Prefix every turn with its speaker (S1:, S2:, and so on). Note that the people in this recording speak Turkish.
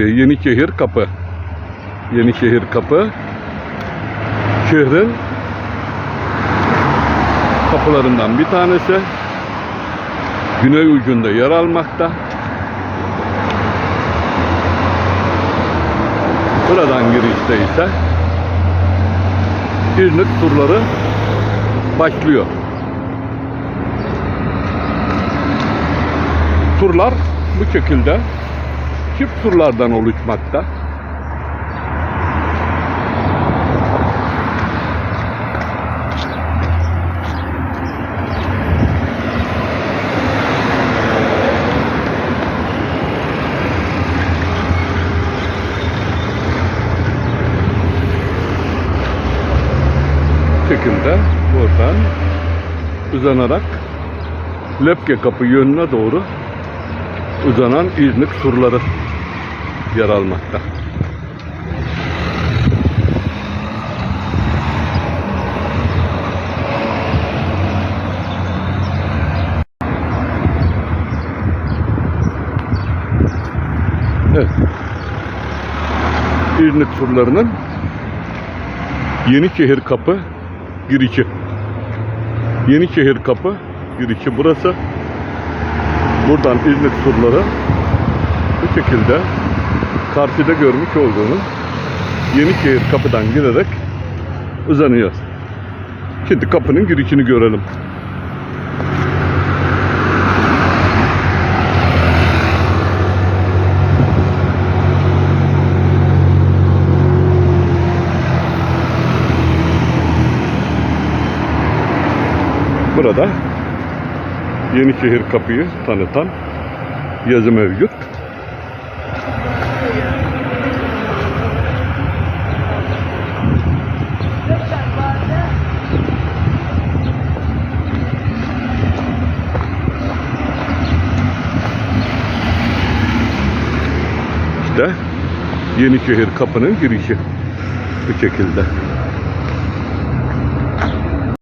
S1: Yenişehir Kapı. Yenişehir Kapı. Şehrin kapılarından bir tanesi. Güney ucunda yer almakta. Buradan girişte ise İzmit turları başlıyor. Turlar bu şekilde çift turlardan oluşmakta. Şekilde buradan uzanarak Lepke kapı yönüne doğru uzanan İzmit surları yer almakta. Evet. İzmit surlarının Yenişehir kapı girişi. Yenişehir kapı girişi burası. Buradan İzmit surları bu şekilde karşıda görmüş olduğunuz Yenişehir kapıdan girerek uzanıyor. Şimdi kapının girişini görelim. Burada Yenişehir kapıyı tanıtan yazı mevcut. İşte Yenişehir kapının girişi bu şekilde.